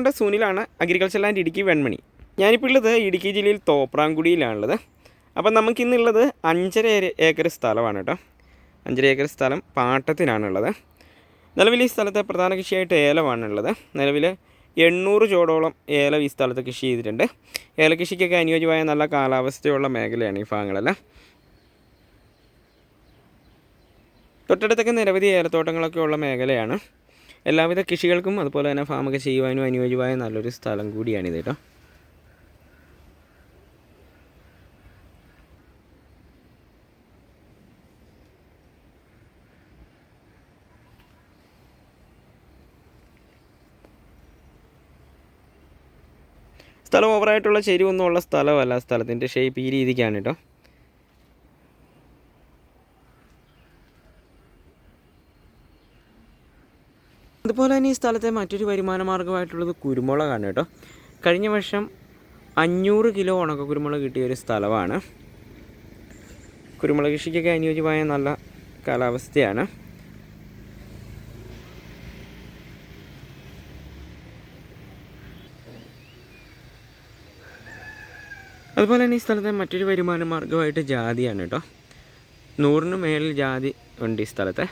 നമ്മുടെ സുനിലാണ് agriculture land Idukki Venmani. ഞാനിപ്പോൾ ഉള്ളത് ഇടുക്കി ജില്ലയിൽ തോപ്രാംകുടിയിലാണുള്ളത്. അപ്പം നമുക്കിന്നുള്ളത് അഞ്ചര ഏക്കർ സ്ഥലമാണ് കേട്ടോ. അഞ്ചര ഏക്കർ സ്ഥലം പാട്ടത്തിനാണുള്ളത്. നിലവിൽ ഈ സ്ഥലത്തെ പ്രധാന കൃഷിയായിട്ട് ഏലമാണുള്ളത്. നിലവിൽ എണ്ണൂറ് ചോടോളം ഏലം ഈ സ്ഥലത്ത് കൃഷി ചെയ്തിട്ടുണ്ട്. ഏലകൃഷിക്കൊക്കെ അനുയോജ്യമായ നല്ല കാലാവസ്ഥയുള്ള മേഖലയാണ് ഈ ഭാഗങ്ങളെല്ലാം. തൊട്ടടുത്തൊക്കെ നിരവധി ഏലത്തോട്ടങ്ങളൊക്കെ ഉള്ള മേഖലയാണ്. എല്ലാവിധ കൃഷികൾക്കും അതുപോലെ തന്നെ ഫാമൊക്കെ ചെയ്യുവാനും അനുയോജ്യമായ നല്ലൊരു സ്ഥലം കൂടിയാണിത് കേട്ടോ സ്ഥലം ഓവറായിട്ടുള്ള ചെരിവൊന്നും ഉള്ള സ്ഥലമല്ല. സ്ഥലത്തിന്റെ ഷേപ്പ് ഈ രീതിക്കാണ് കേട്ടോ അതുപോലെ തന്നെ ഈ സ്ഥലത്തെ മറ്റൊരു വരുമാന മാർഗമായിട്ടുള്ളത് കുരുമുളകാണ് കേട്ടോ. കഴിഞ്ഞ വർഷം അഞ്ഞൂറ് കിലോ ഉണക്ക കുരുമുളക് കിട്ടിയ ഒരു സ്ഥലമാണ്. കുരുമുളക് കൃഷിക്കൊക്കെ അനുയോജ്യമായ നല്ല കാലാവസ്ഥയാണ്. അതുപോലെ തന്നെ ഈ സ്ഥലത്തെ മറ്റൊരു വരുമാന മാർഗമായിട്ട് ജാതിയാണ് കേട്ടോ. നൂറിന് മേളിൽ ജാതി ഉണ്ട് ഈ സ്ഥലത്തെ.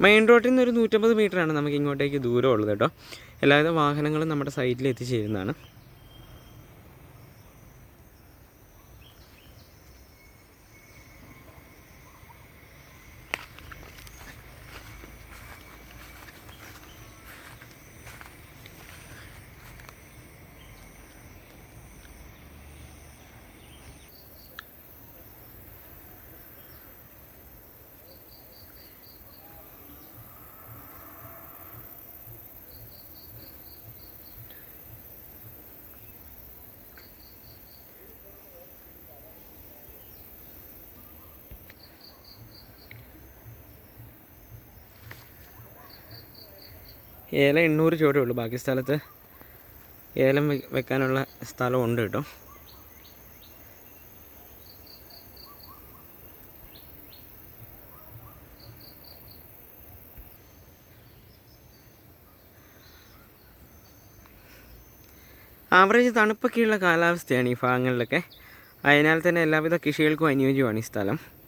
മെയിൻ റോഡിൽ നിന്ന് ഒരു നൂറ്റമ്പത് മീറ്ററാണ് നമുക്ക് ഇങ്ങോട്ടേക്ക് ദൂരം ഉള്ളത് കേട്ടോ. എല്ലാവിധ വാഹനങ്ങളും നമ്മുടെ സൈറ്റിൽ എത്തിച്ചേരുന്നതാണ്. ഏലം എണ്ണൂറ് ചുവടേ ഉള്ളൂ. ബാക്കി സ്ഥലത്ത് ഏലം വെക്കാനുള്ള സ്ഥലമുണ്ട് കേട്ടോ. ആവറേജ് തണുപ്പൊക്കെയുള്ള കാലാവസ്ഥയാണ് ഈ ഭാഗങ്ങളിലൊക്കെ. അതിനാൽ തന്നെ എല്ലാവിധ കൃഷികൾക്കും അനുയോജ്യമാണ് ഈ സ്ഥലം.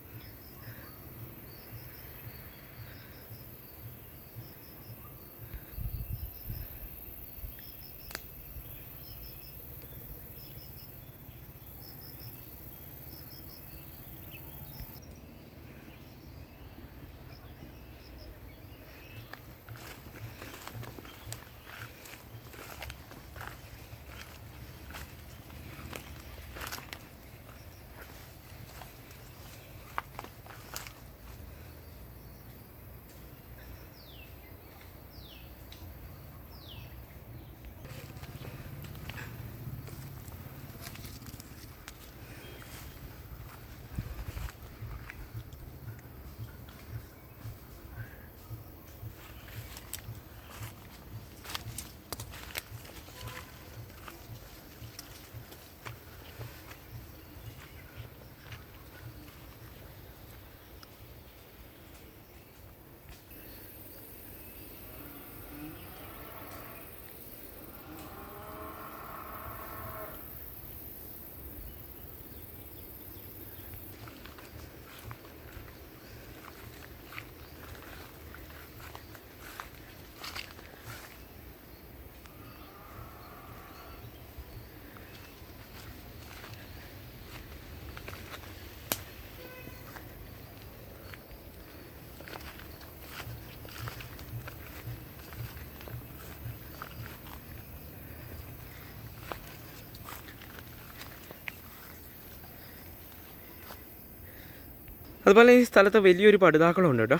അതുപോലെ ഈ സ്ഥലത്ത് വലിയൊരു പടുതാക്കളുണ്ട് കേട്ടോ.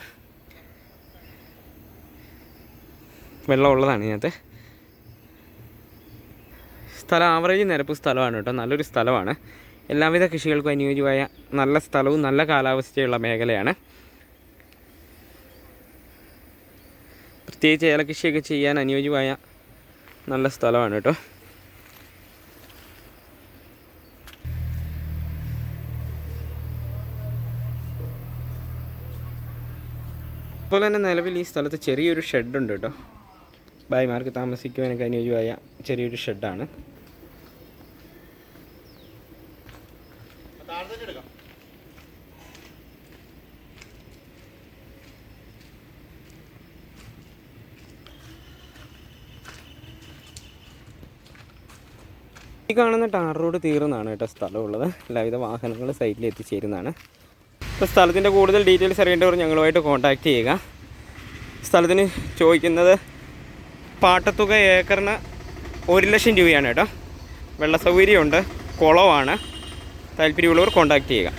വെള്ളമുള്ളതാണ് ഇതിനകത്ത്. സ്ഥലം ആവറേജ് നിരപ്പ് സ്ഥലമാണ് കേട്ടോ. നല്ലൊരു സ്ഥലമാണ്. എല്ലാവിധ കൃഷികൾക്കും അനുയോജ്യമായ നല്ല സ്ഥലവും നല്ല കാലാവസ്ഥയുള്ള മേഖലയാണ്. പ്രത്യേകിച്ച് ഏലകൃഷിയൊക്കെ ചെയ്യാൻ അനുയോജ്യമായ നല്ല സ്ഥലമാണ് കേട്ടോ. അതുപോലെ തന്നെ നിലവിൽ ഈ സ്ഥലത്ത് ചെറിയൊരു ഷെഡുണ്ട് കേട്ടോ ഭായിമാർക്ക് താമസിക്കുവാനൊക്കെ അനുയോജ്യമായ ചെറിയൊരു ഷെഡാണ്. ഈ കാണുന്ന ടാർ റോഡ് തീർന്നാണ് കേട്ടോ സ്ഥലമുള്ളത്. എല്ലാവിധ വാഹനങ്ങൾ സൈഡിൽ എത്തിച്ചേരുന്നതാണ് ഇപ്പോൾ സ്ഥലത്തിന്റെ കൂടുതൽ ഡീറ്റെയിൽസ് അറിയേണ്ടവർ ഞങ്ങളുമായിട്ട് കോൺടാക്റ്റ് ചെയ്യുക. സ്ഥലത്തിന് ചോദിക്കുന്നത് പാട്ടത്തുക ഏക്കറിന് ഒരു ലക്ഷം രൂപയാണ് കേട്ടോ. വെള്ള സൗകര്യമുണ്ട് കുളമാണ് താല്പര്യമുള്ളവർ കോൺടാക്റ്റ് ചെയ്യുക.